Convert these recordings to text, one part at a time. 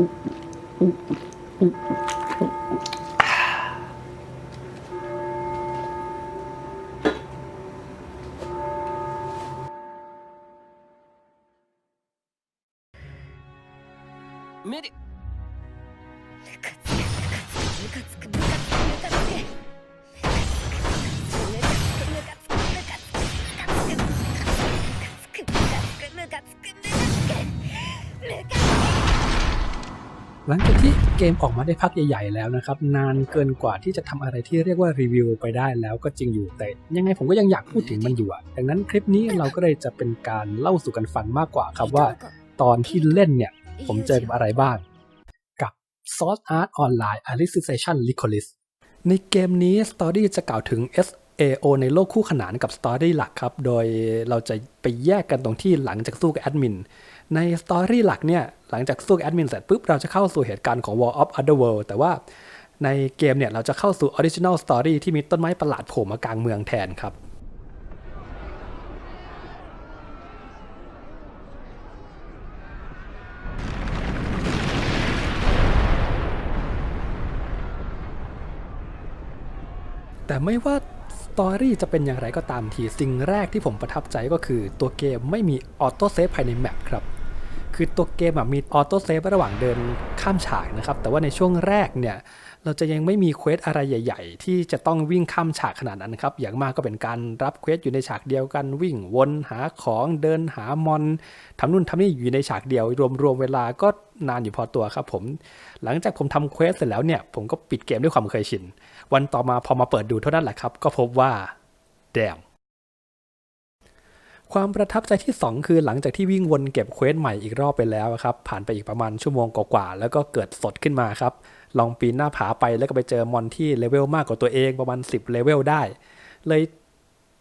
メリ。ムカつくムカつくムカつくムカつく หลังจากที่เกมออกมาได้พักใหญ่ๆแล้วนะครับ นานเกินกว่าที่จะทำอะไรที่เรียกว่ารีวิวไปได้แล้วก็จริงอยู่แต่ยังไงผมก็ยังอยากพูดถึงมันอยู่อะดังนั้นคลิปนี้เราก็เลยจะเป็นการเล่าสู่กันฟังมากกว่าครับว่า ตอนที่เล่นเนี่ย ผมเจอกับอะไรบ้าง กับ Source Art Online Alicization Licoris ในเกมนี้สตอรี่จะกล่าวถึง SAO ในโลกคู่ขนานกับสตอรี่หลักครับ โดยเราจะไปแยกกันตรงที่หลังจากสู้กับแอดมิน ในสตอรี่หลักเนี่ยหลังจากสู้แอดมินเสร็จปุ๊บเราจะเข้าสู่เหตุการณ์ของ War of Otherworld แต่ว่าในเกมเนี่ยเราจะเข้าสู่ Original Story ที่มีต้นไม้ประหลาดโผล่มากลางเมืองแทนครับแต่ไม่ว่าสตอรี่จะเป็นอย่างไรก็ตามที สิ่งแรกที่ผมประทับใจก็คือตัวเกมไม่มีออโต้เซฟภายในแมปครับ คือตัวเกมมีออโต้เซฟระหว่างเดินข้ามฉากนะครับ แต่ว่าในช่วงแรกเนี่ยเราจะยังไม่มีเควสอะไรใหญ่ ๆ ที่จะต้องวิ่งข้ามฉากขนาดนั้นครับ อย่างมากก็เป็นการรับเควสอยู่ในฉากเดียวกันวิ่งวนหาของเดินหามอนทำนู่นทำนี่อยู่ในฉากเดียว รวมๆเวลาก็นานอยู่พอตัวครับผม หลังจากผมทำเควสเสร็จแล้วเนี่ย ผมก็ปิดเกมด้วยความเคยชิน วันต่อมาพอมาเปิดดูเท่านั้นแหละครับ ก็พบว่าแดม ความประทับใจที่ 2 คือหลังจากที่วิ่งวนเก็บเควสใหม่อีกรอบไปแล้วครับ ผ่านไปอีกประมาณชั่วโมงกว่าๆแล้วก็เกิดสดขึ้นมาครับ ลองปีนหน้าผาไปแล้วก็ไปเจอมอนที่เลเวลมากกว่าตัวเองประมาณ 10 เลเวลได้ เลย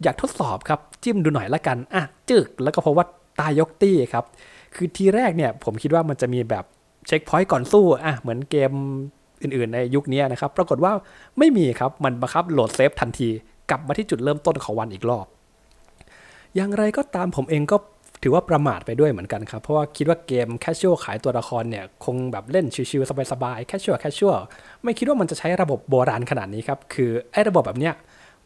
อยากทดสอบครับ จิ้มดูหน่อยละกัน อะ จึก แล้วก็พบว่าตายยกตี้ครับ คือทีแรกเนี่ยผมคิดว่ามันจะมีแบบเช็คพอยต์ก่อนสู้อะเหมือนเกมอื่นๆ ในยุคนี้นะครับ ปรากฏว่าไม่มีครับมันบังคับโหลดเซฟทันที กลับมาที่จุดเริ่มต้นของวันอีกรอบ อย่างไรก็ตามผมเองก็ถือว่าประมาทไปด้วยเหมือนกันครับ เพราะว่าคิดว่าเกมแคชชวลขายตัวละครเนี่ย คงแบบเล่นชิวๆสบายๆแคชชวลแคชชวลไม่คิดว่ามันจะใช้ระบบโบราณขนาดนี้ครับ คือไอ้ระบบแบบเนี้ย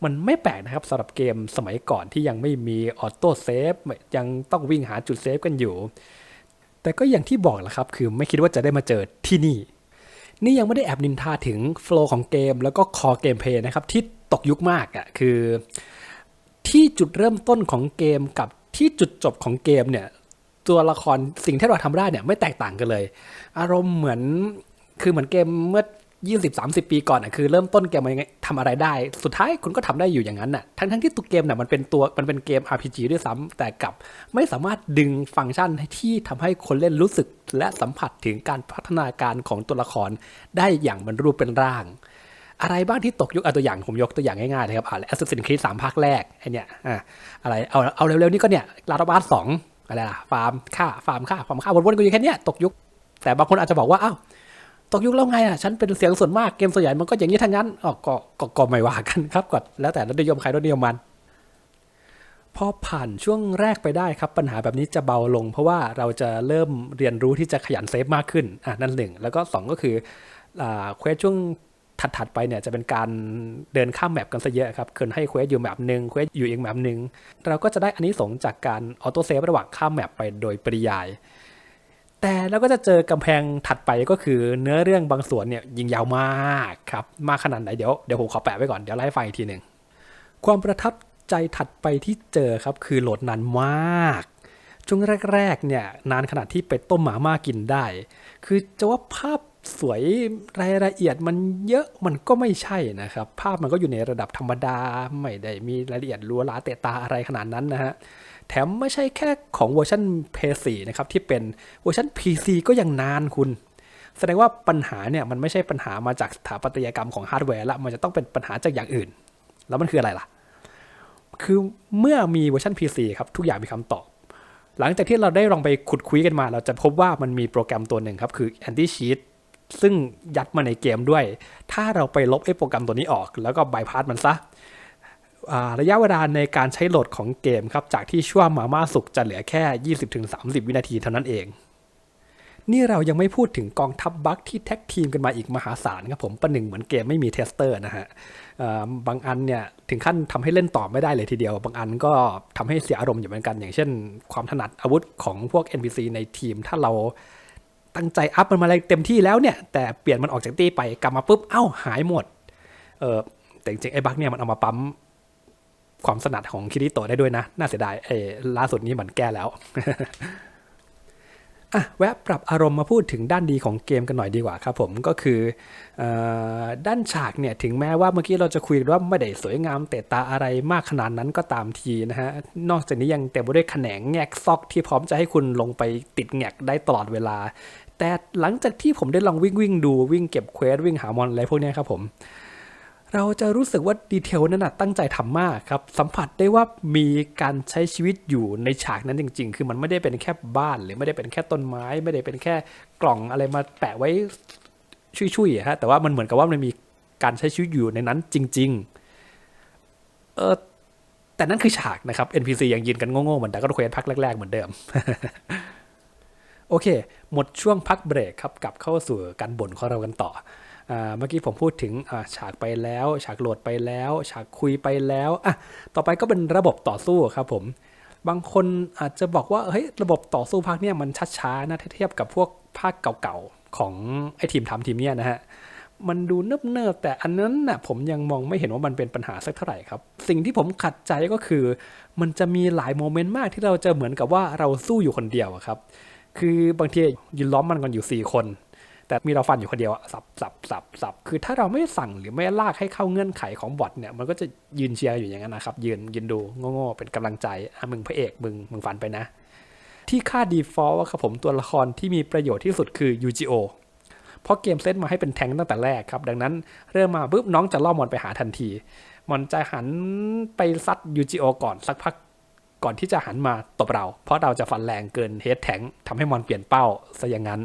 มันไม่แปลกนะครับสำหรับเกมสมัยก่อนที่ยังไม่มีออโต้เซฟยังต้องวิ่งหาจุดเซฟกันอยู่ แต่ก็อย่างที่บอกแหละครับ คือไม่คิดว่าจะได้มาเจอที่นี่ นี่ยังไม่ได้แอบนินทาถึงโฟล์ของเกม แล้วก็คอเกมเพย์นะครับที่ตกยุคมากอะ่ะคือ ที่จุดเริ่มต้นของเกมกับที่จุดจบของเกมเนี่ยตัวละครสิ่งที่เราทำได้เนี่ยไม่แตกต่างกันเลย อารมณ์เหมือนคือเหมือนเกมเมื่อ20-30ปีก่อนอะคือเริ่มต้นเกมมายังไงทำอะไรได้ สุดท้ายคุณก็ทำได้อยู่อย่างนั้นน่ะทั้งทั้งที่ตัวเกมน่ะมันเป็นตัวมันเป็นเกม RPG ด้วยซ้ำแต่กับไม่สามารถดึงฟังก์ชันที่ทำให้คนเล่นรู้สึก และสัมผัสถึงการพัฒนาการของตัวละครได้อย่างบรรรูปเป็นร่าง อะไรบ้างที่ตกยุคเอาตัวอย่างผมยกตัวอย่างง่ายๆเลยครับอ่า Assassin's Creed สามภาคแรกไอเนี่ยอะอะไรเอาเอาเร็วๆนี่ก็เนี่ยลาดบาสสองอะไรล่ะฟาร์มฆ่าฟาร์มฆ่าฟาร์มฆ่าวนๆกันอยู่แค่เนี้ยตกยุค แต่บางคนอาจจะบอกว่าอ้าวตกยุคแล้วไงอะฉันเป็นเสียงส่วนมากเกมส่วนใหญ่มันก็อย่างนี้ทั้งนั้นอ๋อก็ก็ก็ไม่ว่ากันครับก็แล้วแต่รสนิยมใครรสนิยมมันพอผ่านช่วงแรกไปได้ครับ ปัญหาแบบนี้จะเบาลง เพราะว่าเราจะเริ่มเรียนรู้ที่จะขยันเซฟมากขึ้นอะนั่นหนึ่งแล้วก็สองก็คืออ่าเควสช่วง ถัดๆไปเนี่ยจะเป็นการเดินข้ามแมปกันซะเยอะครับเคินให้เควสอยู่แมปหนึ่งเควสอยู่อีกแมปหนึ่งเราก็จะได้อันนี้สงจากการออโต้เซฟระหว่างข้ามแมปไปโดยปริยาย แต่เราก็จะเจอกำแพงถัดไปก็คือเนื้อเรื่องบางส่วนเนี่ยยิงยาวมากครับมากขนาดไหนเดี๋ยวเดี๋ยวผมขอแปะไว้ก่อนเดี๋ยวไล่าให้ฟังอีกทีหนึ่งความประทับใจถัดไปที่เจอครับคือโหลดนานมากช่วงแรกๆเนี่ยนานขนาดที่ไปต้มหมาม่ากินได้ คือจะว่าภาพ สวยรายละเอียดมันเยอะมันก็ไม่ใช่นะครับ ภาพมันก็อยู่ในระดับธรรมดาไม่ได้มีรายละเอียดลัวหลาเตะตาอะไรขนาดนั้นนะฮะแถมไม่ใช่แค่ของเวอร์ชัน PS4 นะครับที่เป็นเวอร์ชัน PC ก็ยังนานคุณ แสดงว่าปัญหาเนี่ยมันไม่ใช่ปัญหามาจากสถาปัตยกรรมของฮาร์ดแวร์ละมันจะต้องเป็นปัญหาจากอย่างอื่น แล้วมันคืออะไรล่ะ คือเมื่อมีเวอร์ชัน PC ครับทุกอย่างมีคำตอบหลังจากที่เราได้ลองไปขุดคุยกันมา เราจะพบว่ามันมีโปรแกรมตัวหนึ่งครับ คือ anti cheat ซึ่งยัดมาในเกมด้วย ถ้าเราไปลบไอ้โปรแกรมตัวนี้ออก แล้วก็บายพาสมันซะระยะเวลาในการใช้โหลดของเกมครับ จากที่ช่วงมาม่าสุกจะเหลือแค่ 20-30 วินาทีเท่านั้นเอง นี่เรายังไม่พูดถึงกองทัพบัคที่แท็กทีมกันมาอีกมหาศาลครับผมประหนึ่งเหมือนเกมไม่มีเทสเตอร์นะฮะบางอันเนี่ยถึงขั้นทำให้เล่นต่อไม่ได้เลยทีเดียว บางอันก็ทำให้เสียอารมณ์อยู่เหมือนกัน อย่างเช่น ความถนัดอาวุธของพวก NPC ในทีมถ้าเรา ตั้งใจอัพมันมาอะไรเต็มที่แล้วเนี่ยแต่เปลี่ยนมันออกจากตี้ไปกลับมาปุ๊บเอ้าหายหมดเออแต่จริงๆไอ้บักเนี่ยมันเอามาปั๊มความสนัดของคิริโตได้ด้วยนะ น่าเสียดายไอ้ล่าสุดนี้มันแก้แล้ว อะแวะปรับอารมณ์มาพูดถึงด้านดีของเกมกันหน่อยดีกว่าครับผมก็คืออด้านฉากเนี่ยถึงแม้ว่าเมื่อกี้เราจะคุยว่าไม่ได้สวยงามเตะตาอะไรมากขนาดนั้นก็ตามทีนะฮะนอกจากนี้ยังเต็มไปด้วยแขนงแงกซอกที่พร้อมจะให้คุณลงไปติดแงกได้ตลอดเวลา แต่หลังจากที่ผมได้ลองวิ่งวิ่งดูวิ่งเก็บเควสวิ่งหามอนอะไรพวกนี้ครับผม เราจะรู้สึกว่าดีเทลนั้นนะตั้งใจทำมากครับ สัมผัสได้ว่ามีการใช้ชีวิตอยู่ในฉากนั้นจริง ๆ คือมันไม่ได้เป็นแค่บ้าน หรือไม่ได้เป็นแค่ต้นไม้ ไม่ได้เป็นแค่กล่องอะไรมาแปะไว้ชุยๆอะฮะแต่ว่ามันเหมือนกับว่ามันมีการใช้ชีวิตอยู่ในนั้นจริง ๆ เออแต่นั่นคือฉากนะครับ NPC ยังยืนกันโง่ๆเหมือนแต่ก็เควสพักแรกๆเหมือนเดิม โอเค หมดช่วงพักเบรกครับกลับเข้าสู่การบ่นของเรากันต่อ เมื่อกี้ผมพูดถึงฉากไปแล้ว ฉากโหลดไปแล้ว ฉากคุยไปแล้วอะต่อไปก็เป็นระบบต่อสู้ครับผม บางคนอาจจะบอกว่าเฮ้ยระบบต่อสู้ภาคเนี้ยมันช้าๆนะาเทียบกับพวกภาคเก่าๆของไอ้ทีมทำทีมเนี้ยนะฮะมันดูเนิบๆแต่อันนั้นน่ะผมยังมองไม่เห็นว่ามันเป็นปัญหาสักเท่าไหร่ครับ สิ่งที่ผมขัดใจก็คือ มันจะมีหลายโมเมนต์มากที่เราจะเหมือนกับว่าเราสู้อยู่คนเดียวครับ คือบางทียืนล้อมมันกันอยู่ 4 คน แต่มีเราฟันอยู่คนเดียวอะสับสับสับสับคือถ้าเราไม่สั่งหรือไม่ลากให้เข้าเงื่อนไขของบอทเนี่ยมันก็จะยืนเชียร์อยู่อย่างนั้นนะครับยืนยืนดูโง่ๆเป็นกำลังใจอะมึงพระเอกมึงมึงฟันไปนะ ที่ค่า default อะครับผมตัวละครที่มีประโยชน์ที่สุดคือ UGO เพราะเกมเซตมาให้เป็นแทงตั้งแต่แรกครับ ดังนั้นเริ่มมาปุ๊บน้องจะล่อมอนไปหาทันที มอนจะหันไปซัด UGO ก่อนสักพักก่อนที่จะหันมาตบเรา เพราะเราจะฟันแรงเกินเฮดแทงทำให้มอนเปลี่ยนเป้าซะอย่างนั้น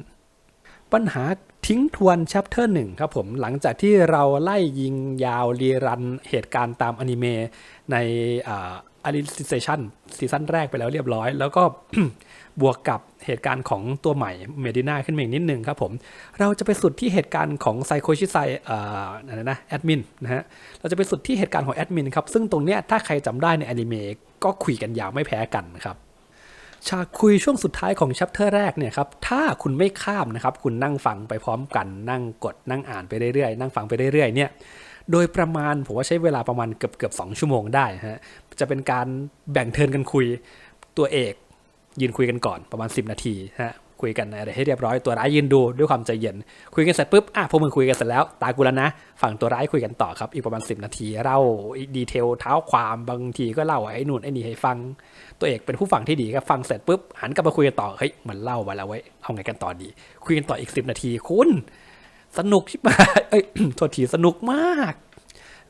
ปัญหาทิ้งทวน chapter หนึ่งครับผมหลังจากที่เราไล่ยิงยาวรีรันเหตุการณ์ตามอนิเมะในอา Alicization ซีซั่นแรกไปแล้วเรียบร้อย แล้วก็บวกกับเหตุการณ์ของตัวใหม่เมดิน่าขึ้นมาอีกนิดนึงครับผมเราจะไปสุดที่เหตุการณ์ของไซโคชิไซเอ่ออะนะแอดมินนะฮะเราจะไปสุดที่เหตุการณ์ของแอดมินครับซึ่งตรงเนี้ยถ้าใครจำได้ในอนิเมะก็คุยกันยาวไม่แพ้กันครับ ฉากคุยช่วงสุดท้ายของชัปเตอร์แรกเนี่ยครับ ถ้าคุณไม่ข้ามนะครับ คุณนั่งฟังไปพร้อมกัน นั่งกด นั่งอ่านไปเรื่อยๆ นั่งฟังไปเรื่อยๆ เนี่ย โดยประมาณผมว่าใช้เวลาประมาณเกือบเกือบสองชั่วโมงได้ฮะ จะเป็นการแบ่งเทิร์นกันคุย ตัวเอกยืนคุยกันก่อนประมาณ 10 นาทีฮะ คุยกันอะไรให้เรียบร้อยตัวร้ายยืนดูด้วยความใจเย็น คุยกันเสร็จปุ๊บอะพวกมึงคุยกันเสร็จแล้ว ตากูแล้วนะ ฝั่งตัวร้ายคุยกันต่อครับ อีกประมาณ 10 นาทีเล่าดีเทลเท้าความบางทีก็เล่าไอ้นู่นไอ้นี่ให้ฟัง ตัวเอกเป็นผู้ฟังที่ดีครับฟังเสร็จปุ๊บหันกลับมาคุยกันต่อเฮ้ยมันเล่ามาแล้วไว้ยเอาไงกันต่อดี คุยกันต่ออีก 10 นาทีคุณสนุกชิบหายเอ้ยโทษทีสนุกมาก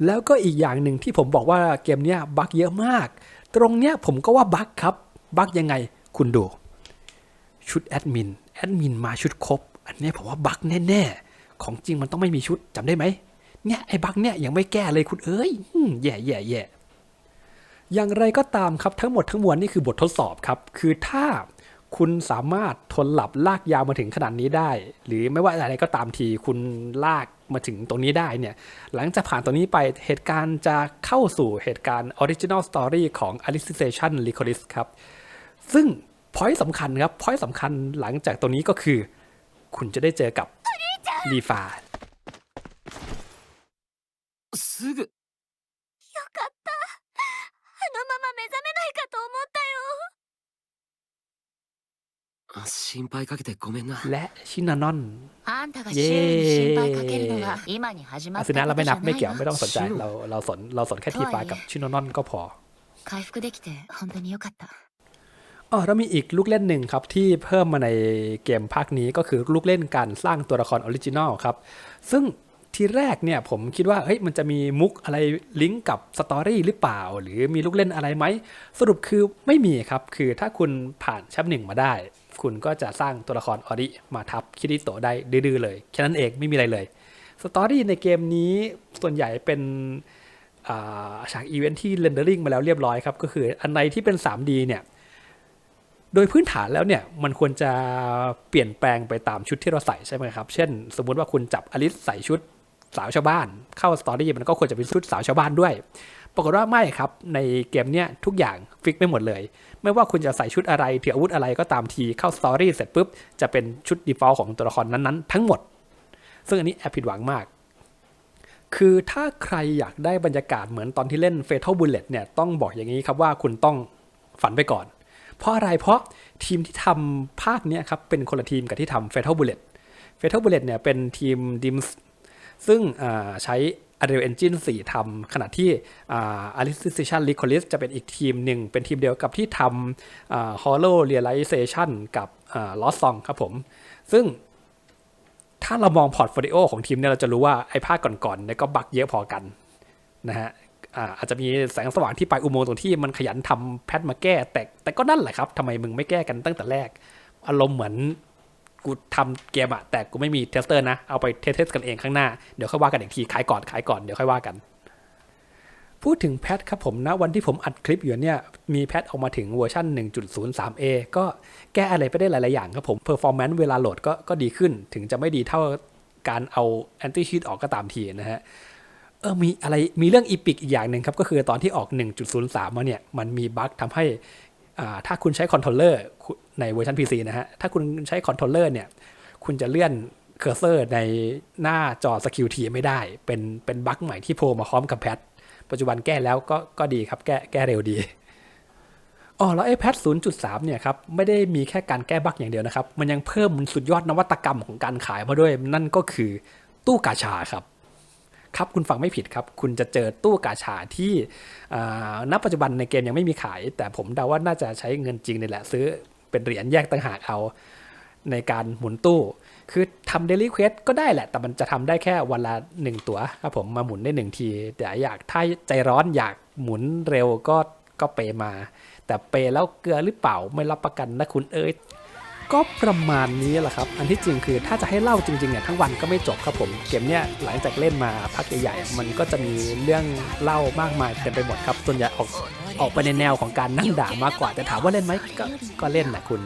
แล้วก็อีกอย่างหนึ่งที่ผมบอกว่าเกมเนี้ยบั๊กเยอะมาก ตรงเนี้ยผมก็ว่าบั๊กครับ บั๊กยังไง คุณดู ชุดแอดมินแอดมินมาชุดครบ อันนี้ผมว่าบั๊กแน่ๆ ของจริงมันต้องไม่มีชุดจำได้ไหมเนี่ยไอ้บั๊กเนี่ยยังไม่แก้เลยคุณเอ้ยแย่แย่แย่อย่างไรก็ตามครับทั้งหมดทั้งมวลนี่คือบททดสอบครับ คือถ้าคุณสามารถทนหลับลากยาวมาถึงขนาดนี้ได้ หรือไม่ว่าอะไรก็ตามทีคุณลากมาถึงตรงนี้ได้เนี่ย หลังจากผ่านตรงนี้ไปเหตุการณ์จะเข้าสู่เหตุการณ์ Original Story ของ Alicization Licorice ครับ ซึ่ง พอยต์สำคัญครับพอยต์สำคัญหลังจากตรงนี้ก็คือ คุณจะได้เจอกับลีฟา すぐよかったあのまま目覚めないかと思ったよあ心配かけてごめんな และชินานอน あんたがイエーイシオンに心配かけるのは今に始ま อา った ซินะ こ เรา とじ ไม่นั ゃ บ な ไม่ い เกี่ยวไม่ よ ต้องสนใจ ชิโน เราเราสนเราสนแค่ทีฟากับชินานอนก็พอ 回復できて本当によかった อ๋อแล้วมีอีกลูกเล่นหนึ่งครับที่เพิ่มมาในเกมภาคนี้ก็คือลูกเล่นการสร้างตัวละครออริจินอลครับ ซึ่งทีแรกเนี่ยผมคิดว่าเฮ้ยมันจะมีมุกอะไรลิงก์กับสตอรี่หรือเปล่า หรือมีลูกเล่นอะไรไหม สรุปคือไม่มีครับ คือถ้าคุณผ่านชั้นหนึ่งมาได้ คุณก็จะสร้างตัวละครออริมาทับคิริโตได้ดื้อเลย แค่นั้นเองไม่มีอะไรเลยสตอรี่ในเกมนี้ส่วนใหญ่เป็นฉากอีเวนท์ที่เรนเดอริงมาแล้วเรียบร้อยครับ ก็คืออันไหนที่เป็น 3D เนี่ย โดยพื้นฐานแล้วเนี่ยมันควรจะเปลี่ยนแปลงไปตามชุดที่เราใส่ใช่ไหมครับ เช่น สมมุติว่าคุณจับอลิสใส่ชุดสาวชาวบ้าน เข้าสตอรี่มันก็ควรจะเป็นชุดสาวชาวบ้านด้วย ปรากฏว่าไม่ครับ ในเกมเนี้ยทุกอย่างฟิกไม่หมดเลย ไม่ว่าคุณจะใส่ชุดอะไรถืออาวุธอะไรก็ตามทีเข้าสตอรี่เสร็จปุ๊บจะเป็นชุด default ของตัวละครนั้นๆ ทั้งหมด ซึ่งอันนี้แอบผิดหวังมากคือถ้าใครอยากได้บรรยากาศเหมือนตอนที่เล่น Fatal Bullet เนี่ยต้องบอกอย่างนี้ครับว่าคุณต้องฝันไปก่อน เพราะอะไรเพราะทีมที่ทำภาคเนี้ยครับเป็นคนละทีมกับที่ทำ Fatal Bullet Fatal Bullet เนี่ยเป็นทีม DIMS ซึ่งใช้ Unreal Engine 4ทำขณะที่ Alicization Licolis จะเป็นอีกทีมหนึ่ง เป็นทีมเดียวกับที่ทำ Hollow Realization กับ Lost Song ครับผม ซึ่งถ้าเรามองพอร์ตโฟลิโอของทีมเนี่ยเราจะรู้ว่าไอ้ภาคก่อนๆเนี่ยก็บักเยอะพอกันนะฮะ อาจจะมีแสงสว่างที่ปลายอุโมงค์ตรงที่มันขยันทำแพทมาแก้ แต่แต่ก็นั่นแหละครับทำไมมึงไม่แก้กันตั้งแต่แรก อารมณ์เหมือนกูทำเกมอะแต่กูไม่มีเทสเตอร์นะ เอาไปเทสกันเองข้างหน้า เดี๋ยวค่อยว่ากันอีกทีขายก่อนขายก่อนเดี๋ยวค่อยว่ากัน พูดถึงแพทครับผมนะวันที่ผมอัดคลิปอยู่เนี่ยมีแพทออกมาถึงเวอร์ชัน 1.03a ก็แก้อะไรไปได้หลาย ๆ อย่างครับผมเพอร์ฟอร์แมนซ์เวลาโหลดก็ก็ดีขึ้น ถึงจะไม่ดีเท่าการเอาแอนตี้ชีตออกก็ตามทีนะฮะ เออมีอะไรมีเรื่องอีพิกอีกอย่างหนึ่งครับ ก็คือตอนที่ออก 1.03 มาเนี่ย มันมีบั๊กทำให้ถ้าคุณใช้คอนโทรลเลอร์ในเวอร์ชัน PC นะฮะ ถ้าคุณใช้คอนโทรลเลอร์เนี่ย คุณจะเลื่อนเคอร์เซอร์ในหน้าจอสกิลทีไม่ได้ เป็นเป็นบั๊กใหม่ที่โผล่มาพร้อมกับแพทปัจจุบันแก้แล้วก็ก็ดีครับ แก้แก้เร็วดีอ๋อแล้วไอ้แพท0.3 เนี่ยครับ ไม่ได้มีแค่การแก้บั๊กอย่างเดียวนะครับ มันยังเพิ่มสุดยอดนวัตกรรมของการขายมาด้วย นั่นก็คือตู้กาชาครับ ครับคุณฟังไม่ผิดครับ คุณจะเจอตู้กาชาที่ณปัจจุบันในเกมยังไม่มีขาย แต่ผมเดาว่าน่าจะใช้เงินจริงนี่แหละซื้อเป็นเหรียญแยกต่างหากเอาในการหมุนตู้ คือทำเดลิเควสก็ได้แหละ แต่มันจะทำได้แค่วันละหนึ่งตัวครับผมมาหมุนได้หนึ่งที แต่อยากถ้าใจร้อนอยากหมุนเร็วก็ก็เปมา แต่เปแล้วเกลือหรือเปล่าไม่รับประกันนะคุณเอ้ย ก็ประมาณนี้แหละครับ อันที่จริงคือถ้าจะให้เล่าจริงๆเนี่ยทั้งวันก็ไม่จบครับผม เกมเนี้ยหลังจากเล่นมาพักใหญ่ๆ มันก็จะมีเรื่องเล่ามากมายเต็มไปหมดครับ ส่วนใหญ่ออกออกไปในแนวของการนั่งด่ามากกว่า แต่ถามว่าเล่นไหมก็ก็เล่นนะคุณ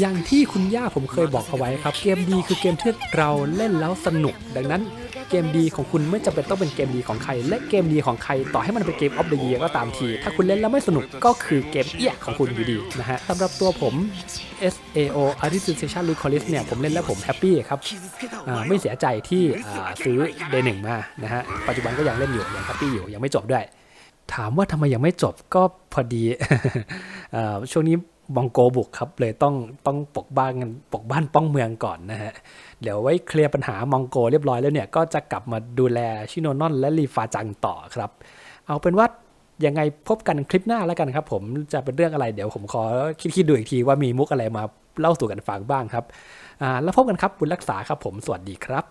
อย่างที่คุณย่าผมเคยบอกเอาไว้ครับ เกมดีคือเกมที่เราเล่นแล้วสนุก ดังนั้นเกมดีของคุณไม่จำเป็นต้องเป็นเกมดีของใคร และเกมดีของใครต่อให้มันเป็นเกมออฟเดอะเยียก็ตามที ถ้าคุณเล่นแล้วไม่สนุกก็คือเกมเอี้ยของคุณอยู่ดีนะฮะสำหรับตัวผม SAO Alicization Recollis เนี่ยผมเล่นแล้วผมแฮปปี้ครับไม่เสียใจที่ซื้อ Day 1มานะฮะปัจจุบันก็ยังเล่นอยู่ยังแฮปปี้อยู่ยังไม่จบด้วยถามว่าทำไมยังไม่จบก็พอดีช่วงนี้ มองโกบุกครับเลยต้องต้องปกบ้านกันปกบ้านป้องเมืองก่อนนะฮะเดี๋ยวไว้เคลียร์ปัญหามองโกเรียบร้อยแล้วเนี่ยก็จะกลับมาดูแลชิโนนอนและรีฟาจังต่อครับ เอาเป็นว่ายังไงพบกันคลิปหน้าแล้วกันครับ ผมจะเป็นเรื่องอะไรเดี๋ยวผมขอคิดๆดูอีกทีว่ามีมุกอะไรมาเล่าสู่กันฟังบ้างครับอ่าแล้วพบกันครับบุญรักษาครับผมสวัสดีครับ